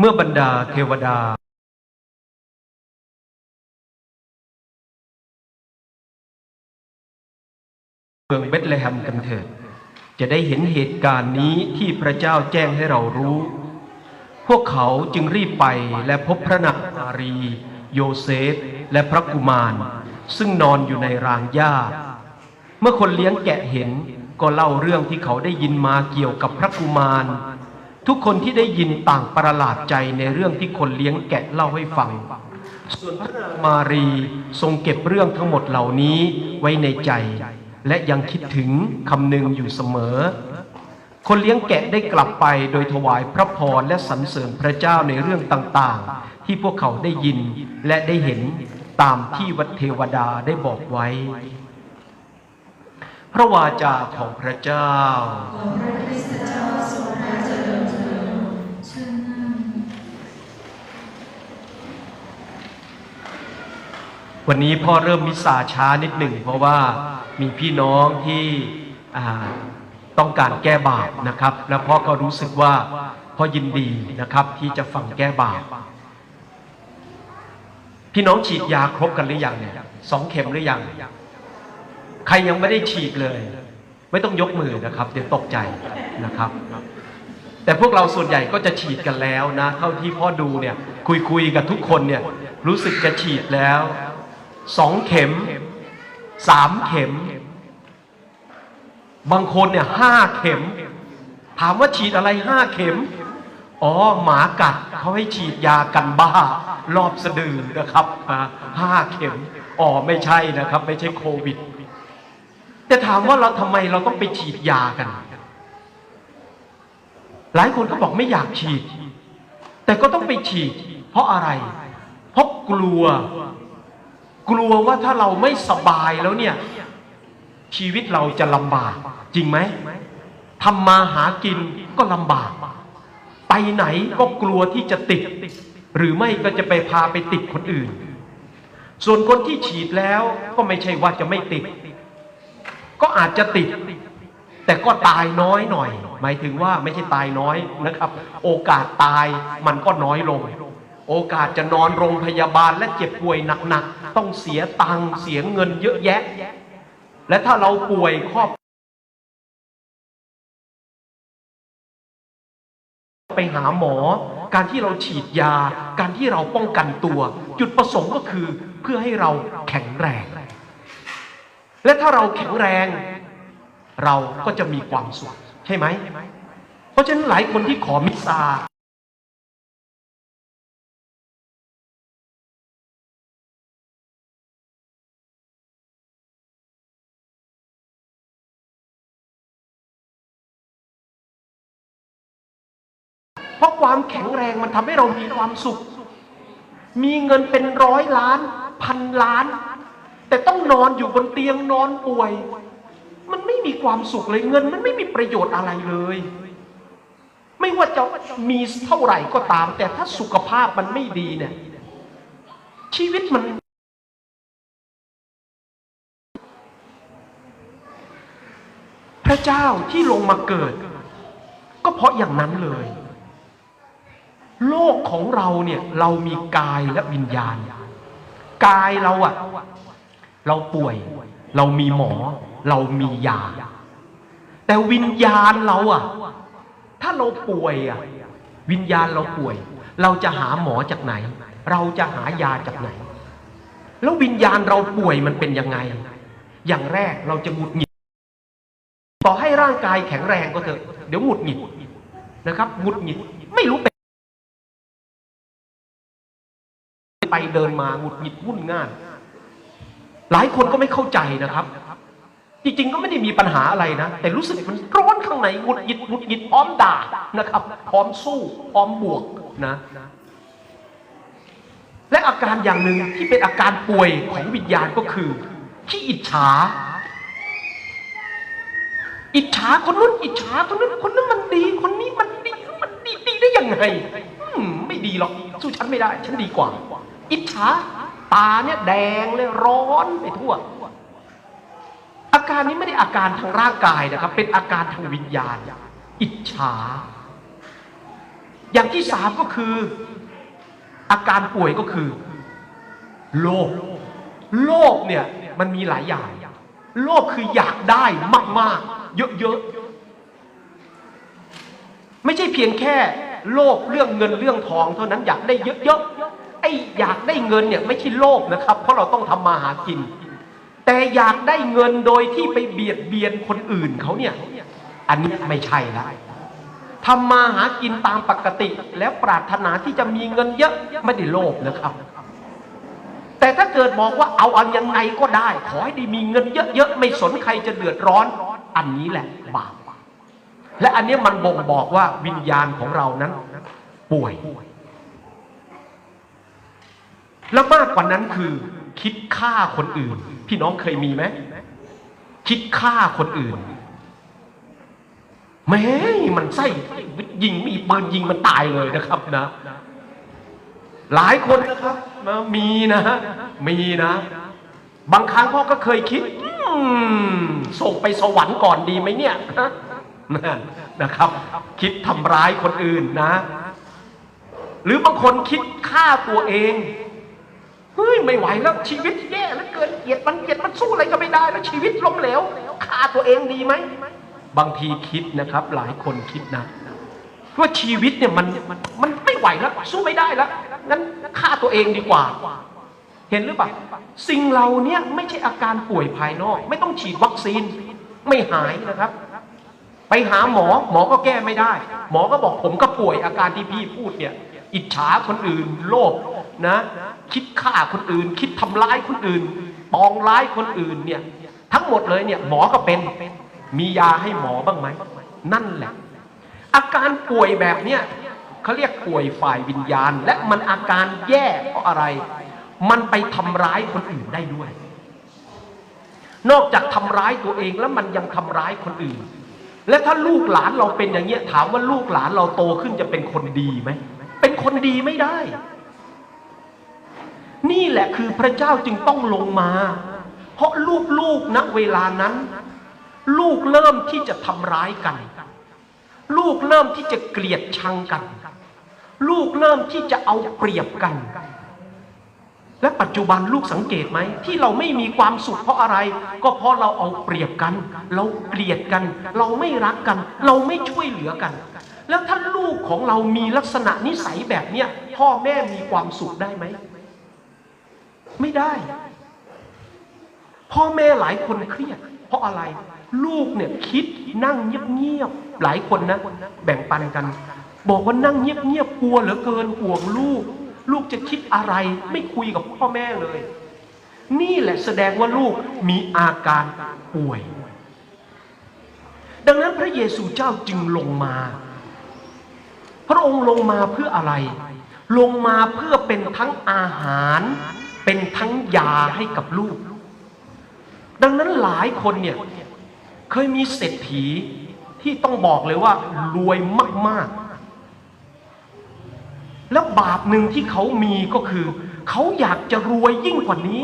เมื่อบรรดาเทวดาเมืองเบธเลเฮมกันเถิด จะได้เห็นเหตุการณ์นี้ที่พระเจ้าแจ้งให้เรารู้ พวกเขาจึงรีบไปและพบพระนางมารี โยเซฟ และพระกุมาร ซึ่งนอนอยู่ในรางหญ้า เมื่อคนเลี้ยงแกะเห็นก็เล่าเรื่องที่เขาได้ยินมาเกี่ยวกับพระกุมาร ทุกคนที่ได้ยินต่างประหลาดใจในเรื่องที่คนเลี้ยงแกะเล่าให้ฟัง ส่วนพระนางมารีทรงเก็บเรื่องทั้งหมดเหล่านี้ไว้ในใจ และยังคิดถึงคำนึงอยู่เสมอ คนเลี้ยงแกะได้กลับไปโดยถวายพระพรและสรรเสริญพระเจ้าในเรื่องต่างๆ ที่พวกเขาได้ยินและได้เห็นตามที่วัดเทวดาได้บอกไว้ พระวาจาของพระเจ้า วันนี้พ่อเริ่มมิสซาช้านิดหนึ่ง เพราะว่ามีพี่น้องที่ต้องการแก้บาปนะครับ แล้วพ่อก็รู้สึกว่าพ่อยินดีนะครับที่จะฟังแก้บาปพี่น้องฉีดยาครบกันหรือยังเนี่ยสองเข็มหรือยัง ใครยังไม่ได้ฉีดเลย ไม่ต้องยกมือนะครับ เดี๋ยวตกใจนะครับ แต่พวกเราส่วนใหญ่ก็จะฉีดกันแล้วนะ เท่าที่พ่อดูเนี่ยคุยคุยกับทุกคนเนี่ยรู้สึกจะฉีดแล้ว สองเข็มสามเข็ม บางคนเนี่ยห้าเข็ม ถามว่าฉีดอะไรห้าเข็ม อ๋อหมากัดเขาให้ฉีดยากันบ้า รอบสะดือนะครับห้าเข็ม อ๋อไม่ใช่นะครับ ไม่ใช่โควิด แต่ถามว่าเราทำไมเราต้องไปฉีดยากัน หลายคนก็บอกไม่อยากฉีด แต่ก็ต้องไปฉีด เพราะอะไร เพราะกลัว กลัวว่าถ้าเราไม่สบายแล้วเนี่ย ชีวิตเราจะลำบาก จริงไหมทำมาหากินก็ลำบาก ไปไหนก็กลัวที่จะติด หรือไม่ก็จะไปพาไปติดคนอื่น ส่วนคนที่ฉีดแล้วก็ไม่ใช่ว่าจะไม่ติด ก็อาจจะติด แต่ก็ตายน้อยหน่อย หมายถึงว่าไม่ใช่ตายน้อยนะครับ โอกาสตายมันก็น้อยลง โอกาสจะนอนโรงพยาบาลและเจ็บป่วยหนักๆ ต้องเสียตังค์เสียเงินเยอะแยะ และถ้าเราป่วยครอบไปหาหมอ การที่เราฉีดยา การที่เราป้องกันตัว จุดประสงค์ก็คือเพื่อให้เราแข็งแรง และถ้าเราแข็งแรง เราก็จะมีความสุขใช่ไหม เพราะฉะนั้นหลายคนที่ขอมิสซา ความแข็งแรงมันทำให้เรามีความสุข มีเงินเป็นร้อยล้านพันล้าน แต่ต้องนอนอยู่บนเตียงนอนป่วย มันไม่มีความสุขเลยเงิน มันไม่มีประโยชน์อะไรเลย ไม่ว่าจะมีเท่าไหร่ก็ตาม แต่ถ้าสุขภาพมันไม่ดีเนี่ย ชีวิตมันพระเจ้าที่ลงมาเกิด ก็เพราะอย่างนั้นเลย โลกของเราเนี่ย เรามีกายและวิญญาณ กายเราอะเราป่วย เรามีหมอ เรามียา แต่วิญญาณเราอะถ้าเราป่วยอะวิญญาณเราป่วย เราจะหาหมอจากไหน เราจะหายาจากไหน แล้ววิญญาณเราป่วยมันเป็นยังไง อย่างแรกเราจะหงุดหงิดต่อให้ร่างกายแข็งแรงก็เถอะเดี๋ยวหงุดหงิดนะครับหงุดหงิดไม่รู้เป็น ไปเดินมาหงุดหงิดวุ่นง่านหลายคนก็ไม่เข้าใจนะครับ จริงๆก็ไม่ได้มีปัญหาอะไรนะ แต่รู้สึกมันร้อนข้างในหงุดหงิดหงุดหงิดพร้อมด่านะครับ พร้อมสู้พร้อมบวกนะ และอาการอย่างหนึ่งที่เป็นอาการป่วยของวิญญาณก็คือที่อิจฉา อิจฉาคนนู้นอิจฉาคนนู้นคนนั้นมันดี คนนี้มันดีมันดีดีได้ยังไงไม่ดีหรอกสู้ฉันไม่ได้ ฉันดีกว่า อิจฉาตาเนี่ยแดงเลยร้อนไปทั่ว อาการนี้ไม่ได้อาการทางร่างกายนะครับ เป็นอาการทางวิญญาณ อิจฉา อย่างที่สามก็คือ อาการป่วยก็คือโลภโลภเนี่ยมันมีหลายอย่าง โลภคืออยากได้มาก ๆ เยอะ ๆ ไม่ใช่เพียงแค่ โลภเรื่องเงินเรื่องทองเท่านั้นอยากได้เยอะ ๆ อ้อยากได้เงินเนี่ยไม่ใช่โลภนะครับ เพราะเราต้องทำมาหากิน แต่อยากได้เงินโดยที่ไปเบียดเบียนคนอื่นเขาเนี่ย อันนี้ไม่ใช่ละทำมาหากินตามปกติ แล้วปรารถนาที่จะมีเงินเยอะไม่ได้โลภนะครับ แต่ถ้าเกิดบอกว่าเอาอันยังไงก็ได้ ขอให้ได้มีเงินเยอะๆไม่สนใครจะเดือดร้อน อันนี้แหละบาปและอันนี้มันบ่งบอกว่าวิญญาณของเรานั้น ป่วย และมากกว่านั้นคือ คิดฆ่าคนอื่น พี่น้องเคยมีไหมคิดฆ่าคนอื่นแม้มันไส้ยิงมีปืนยิงมันตายเลยนะครับนะ หลายคนนะครับนะมีนะมีนะ บางครั้งพ่อก็เคยคิดส่งไปสวรรค์ก่อนดีไหมเนี่ยนะครับ คิดทำร้ายคนอื่นนะ หรือบางคนคิดฆ่าตัวเอง เฮ้ยไม่ไหวแล้วชีวิตแย่แล้วเกินเกียดมันเกียดมันสู้อะไรก็ไม่ได้แล้วชีวิตล้มเหลวฆ่าตัวเองดีไหมบางทีคิดนะครับ หลายคนคิดนะว่าชีวิตเนี่ยมันมันมันไม่ไหวแล้วสู้ไม่ได้แล้วงั้นฆ่าตัวเองดีกว่า เห็นหรือเปล่าสิ่งเหล่านี้ไม่ใช่อาการป่วยภายนอก ไม่ต้องฉีดวัคซีนไม่หายนะครับ ไปหาหมอหมอก็แก้ไม่ได้ หมอก็บอกผมก็ป่วยอาการที่พี่พูดเนี่ย อิจฉาคนอื่นโลภ นะ คิดฆ่าคนอื่น คิดทำร้ายคนอื่นปองร้ายคนอื่นเนี่ย ทั้งหมดเลยเนี่ยหมอก็เป็น มียาให้หมอบ้างไหม นั่นแหละ อาการป่วยแบบเนี้ยเขาเรียกป่วยฝ่ายวิญญาณ และมันอาการแย่เพราะอะไร มันไปทำร้ายคนอื่นได้ด้วย นอกจากทำร้ายตัวเองแล้วมันยังทำร้ายคนอื่น และถ้าลูกหลานเราเป็นอย่างเงี้ยถามว่าลูกหลานเราโตขึ้นจะเป็นคนดีไหมเป็นคนดีไม่ได้ นี่แหละคือพระเจ้าจึงต้องลงมา เพราะลูกๆณเวลานั้น ลูกเริ่มที่จะทำร้ายกัน ลูกเริ่มที่จะเกลียดชังกัน ลูกเริ่มที่จะเอาเปรียบกัน และปัจจุบันลูกสังเกตไหม ที่เราไม่มีความสุขเพราะอะไร ก็เพราะเราเอาเปรียบกัน เราเกลียดกัน เราไม่รักกัน เราไม่ช่วยเหลือกัน แล้วถ้าลูกของเรามีลักษณะนิสัยแบบเนี้ยพ่อแม่มีความสุขได้ไหม ไม่ได้ พ่อแม่หลายคนเครียด เพราะอะไร ลูกเนี่ยคิดนั่งเงียบๆหลายคนนะแบ่งปันกัน บอกว่านั่งเงียบๆกลัวเหลือเกินห่วงลูก ลูกจะคิดอะไร ไม่คุยกับพ่อแม่เลย นี่แหละแสดงว่าลูกมีอาการป่วย ดังนั้นพระเยซูเจ้าจึงลงมา พระองค์ลงมาเพื่ออะไร ลงมาเพื่อเป็นทั้งอาหาร เป็นทั้งยาให้กับลูก ดังนั้นหลายคนเนี่ยเคยมีเศรษฐีที่ต้องบอกเลยว่ารวยมาก ๆ แล้วบาปหนึ่งที่เขามีก็คือ เขาอยากจะรวยยิ่งกว่านี้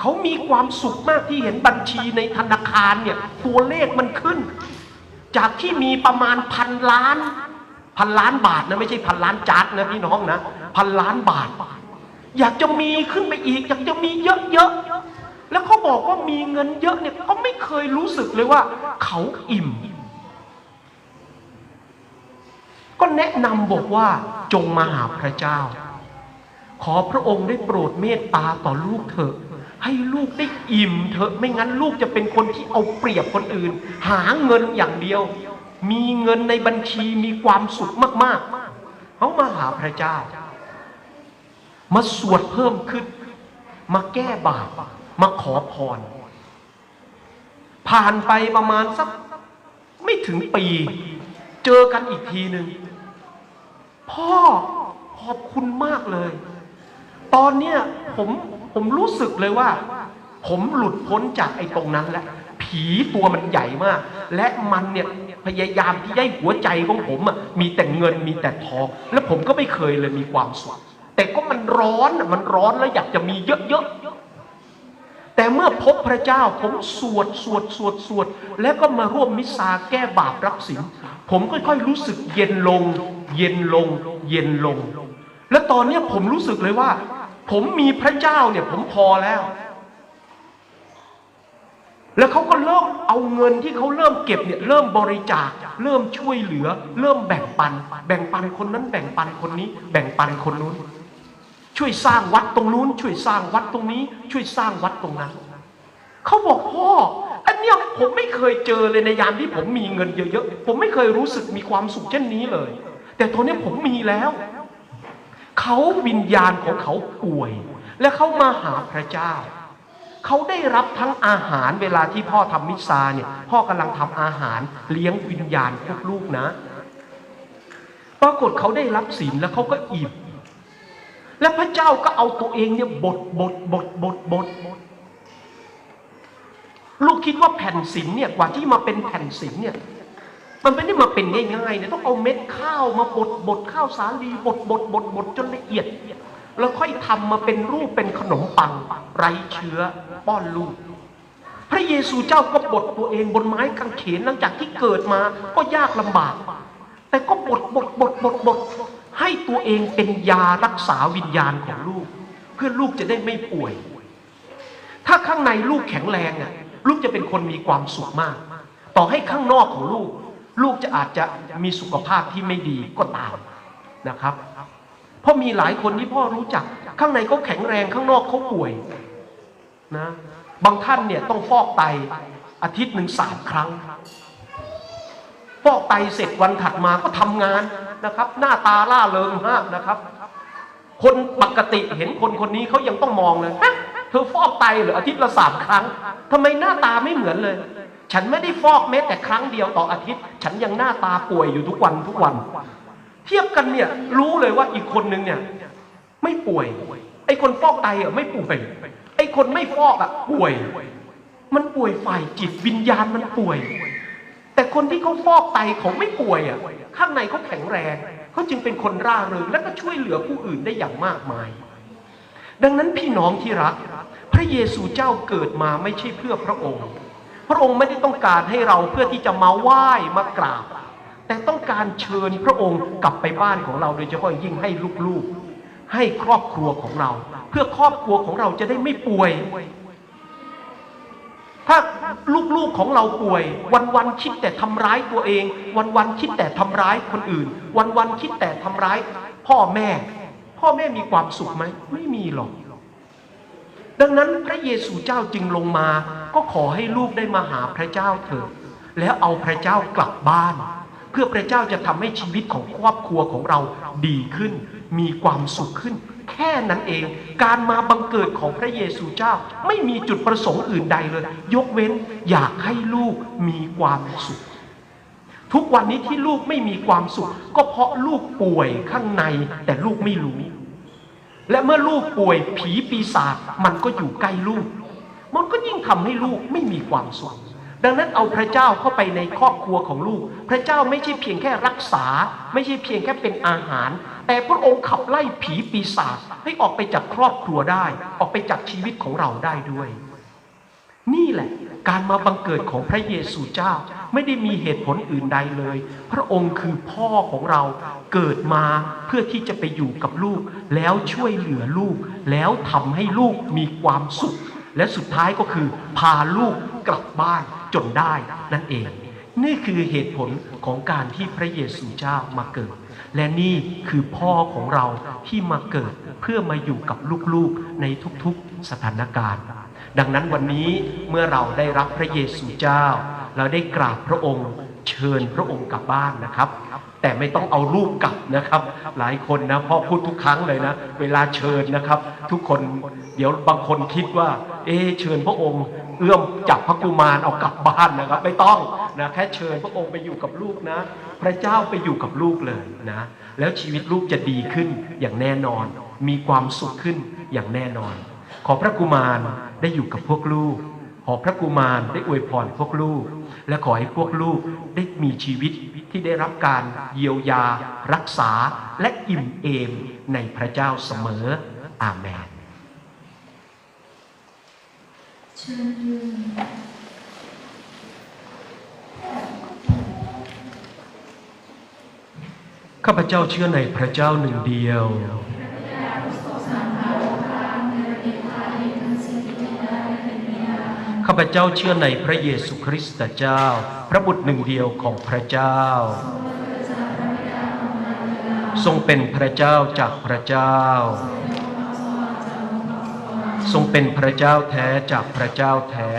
เขามีความสุขมากที่เห็นบัญชีในธนาคารเนี่ยตัวเลขมันขึ้น จากที่มีประมาณพันล้าน พันล้านบาทนะไม่ใช่พันล้านจัดนะพี่น้องนะ พันล้านบาท อยากจะมีขึ้นไปอีก อยากจะมีเยอะๆ แล้วเขาบอกว่ามีเงินเยอะเนี่ยเขาไม่เคยรู้สึกเลยว่า เขาอิ่ม ก็แนะนำบอกว่าจงมาหาพระเจ้า ขอพระองค์ได้โปรดเมตตาต่อลูกเถอะ ให้ลูกได้อิ่มเถอะไม่งั้นลูกจะเป็นคนที่เอาเปรียบคนอื่น หาเงินอย่างเดียว มีเงินในบัญชีมีความสุขมากๆเขามาหาพระเจ้า มาสวดเพิ่มขึ้น มาแก้บาปมาขอพร ผ่านไปประมาณสักไม่ถึงปี เจอกันอีกทีหนึ่งพ่อขอบคุณมากเลย ตอนเนี้ยผมผมรู้สึกเลยว่า ผมหลุดพ้นจากไอ้ตรงนั้นแล้วผีตัวมันใหญ่มาก และมันเนี่ยพยายามที่ได้หัวใจของผมอะมีแต่เงินมีแต่ทอง แล้วผมก็ไม่เคยเลยมีความสุข แต่ก็มันร้อนมันร้อนแล้วอยากจะมีเยอะๆ แต่เมื่อพบพระเจ้าผมสวดสวดสวดสวด แล้วก็มาร่วมมิสซาแก้บาปรับสินผมค่อยๆรู้สึกเย็นลง เย็นลง เย็นลง และตอนนี้ผมรู้สึกเลยว่า ผมมีพระเจ้าเนี่ยผมพอแล้ว แล้วเขาก็เริ่มเอาเงินที่เขาเริ่มเก็บเนี่ยเริ่มบริจาค เริ่มช่วยเหลือ เริ่มแบ่งปัน แบ่งปันคนนั้นแบ่งปันคนนี้ แบ่งปันคนนู้น ช่วยสร้างวัดตรงนู้น ช่วยสร้างวัดตรงนี้ ช่วยสร้างวัดตรงนั้นเขาบอกพ่ออันเนี้ยผมไม่เคยเจอเลยในยามที่ผมมีเงินเยอะๆผมไม่เคยรู้สึกมีความสุขเช่นนี้เลย แต่ตอนนี้ผมมีแล้วเขาวิญญาณของเขาป่วย และเขามาหาพระเจ้าเขาได้รับทั้งอาหารเวลาที่พ่อทำมิสซาเนี่ย พ่อกำลังทำอาหารเลี้ยงวิญญาณพวกลูกนะ ปรากฏเขาได้รับศีลแล้วเขาก็อิ่ม และพระเจ้าก็เอาตัวเองเนี่ยบดบดบดบดบดบดลูกคิดว่าแผ่นศิลเนี่ยกว่าที่มาเป็นแผ่นศิลเนี่ยมันไม่ได้มาเป็นง่ายๆเนี่ยต้องเอาเม็ดข้าวมาบดบดข้าวสาลีบดบดบดบดจนละเอียด แล้วค่อยทำมาเป็นรูปเป็นขนมปังไร้เชื้อป้อนลูกพระเยซูเจ้าก็บดตัวเองบนไม้กางเขนหลังจากที่เกิดมาก็ยากลำบาก แต่ก็บดบดบดบดบด ให้ตัวเองเป็นยารักษาวิญญาณของลูก เพื่อลูกจะได้ไม่ป่วย ถ้าข้างในลูกแข็งแรงอะลูกจะเป็นคนมีความสุขมาก ต่อให้ข้างนอกของลูก ลูกจะอาจจะมีสุขภาพที่ไม่ดีก็ตามนะครับเพราะมีหลายคนที่พ่อรู้จัก ข้างในเขาแข็งแรงข้างนอกเขาป่วยนะบางท่านเนี่ยต้องฟอกไตอาทิตย์หนึ่งสามครั้ง ฟอกไตเสร็จวันถัดมาก็ทำงาน นะครับ หน้าตาล่าเริงมากนะครับ คนปกติเห็นคนคนนี้เขายังต้องมองเลยฮะเธอฟอกไตหรืออาทิตย์ละสามครั้งทำไมหน้าตาไม่เหมือนเลย ฉันไม่ได้ฟอกแม้แต่ครั้งเดียวต่ออาทิตย์ ฉันยังหน้าตาป่วยอยู่ทุกวันทุกวัน เทียบกันเนี่ย รู้เลยว่าอีกคนนึงเนี่ย ไม่ป่วย ไอ้คนฟอกไตอะไม่ป่วย ไอ้คนไม่ฟอกอะป่วย มันป่วยฝ่ายจิตวิญญาณมันป่วย แต่คนที่เขาฟอกไตเขาไม่ป่วยอะข้างในเขาแข็งแรงเขาจึงเป็นคนร่าเริงและก็ช่วยเหลือผู้อื่นได้อย่างมากมาย ดังนั้นพี่น้องที่รัก พระเยซูเจ้าเกิดมาไม่ใช่เพื่อพระองค์ พระองค์ไม่ได้ต้องการให้เราเพื่อที่จะมาไหว้มากราบ แต่ต้องการเชิญพระองค์กลับไปบ้านของเราโดยเฉพาะยิ่งให้ลูกๆให้ครอบครัวของเรา เพื่อครอบครัวของเราจะได้ไม่ป่วย ลูกๆของเราป่วย วันๆคิดแต่ทำร้ายตัวเอง วันๆคิดแต่ทำร้ายคนอื่น วันๆคิดแต่ทำร้ายพ่อแม่ พ่อแม่มีความสุขไหมไม่มีหรอก ดังนั้นพระเยซูเจ้าจึงลงมา ก็ขอให้ลูกได้มาหาพระเจ้าเถิดแล้วเอาพระเจ้ากลับบ้าน เพื่อพระเจ้าจะทำให้ชีวิตของครอบครัวของเราดีขึ้น มีความสุขขึ้น แค่นั้นเอง การมาบังเกิดของพระเยซูเจ้า ไม่มีจุดประสงค์อื่นใดเลย ยกเว้นอยากให้ลูกมีความสุข ทุกวันนี้ที่ลูกไม่มีความสุข ก็เพราะลูกป่วยข้างในแต่ลูกไม่รู้ และเมื่อลูกป่วยผีปีศาจมันก็อยู่ใกล้ลูก มันก็ยิ่งทำให้ลูกไม่มีความสุข ดังนั้นเอาพระเจ้าเข้าไปในครอบครัวของลูก พระเจ้าไม่ใช่เพียงแค่รักษา ไม่ใช่เพียงแค่เป็นอาหาร แต่พระองค์ขับไล่ผีปีศาจให้ออกไปจากครอบครัวได้ ออกไปจากชีวิตของเราได้ด้วย นี่แหละการมาบังเกิดของพระเยซูเจ้าไม่ได้มีเหตุผลอื่นใดเลย พระองค์คือพ่อของเราเกิดมาเพื่อที่จะไปอยู่กับลูก แล้วช่วยเหลือลูก แล้วทำให้ลูกมีความสุข และสุดท้ายก็คือพาลูกกลับบ้าน จนได้นั่นเอง นี่คือเหตุผลของการที่พระเยซูเจ้ามาเกิด และนี่คือพ่อของเราที่มาเกิดเพื่อมาอยู่กับลูกๆในทุกๆสถานการณ์ ดังนั้นวันนี้เมื่อเราได้รับพระเยซูเจ้า เราได้กราบพระองค์ เชิญพระองค์กลับบ้านนะครับ แต่ไม่ต้องเอารูปกลับนะครับ หลายคนนะพ่อพูดทุกครั้งเลยนะ เวลาเชิญนะครับ ทุกคนเดี๋ยวบางคนคิดว่า เอเชิญพระองค์เอื้อมจับพระกุมารเอากลับบ้านนะครับ ไม่ต้องนะแค่เชิญพระองค์ไปอยู่กับลูกนะ พระเจ้าไปอยู่กับลูกเลยนะ แล้วชีวิตลูกจะดีขึ้นอย่างแน่นอน มีความสุขขึ้นอย่างแน่นอน ขอพระกุมารได้อยู่กับพวกลูก ขอพระกุมารได้อวยพรพวกลูก และขอให้พวกลูกได้มีชีวิตที่ได้รับการเยียวยา รักษาและอิ่มเอมในพระเจ้าเสมอ อาเมนข้าพเจ้าเชื่อในพระเจ้าหนึ่งเดียว ข้าพเจ้าเชื่อในพระเยซูคริสต์เจ้า พระบุตรหนึ่งเดียวของพระเจ้า ทรงเป็นพระเจ้าจากพระเจ้า ทรงเป็นพระเจ้าแท้จากพระเจ้าแท้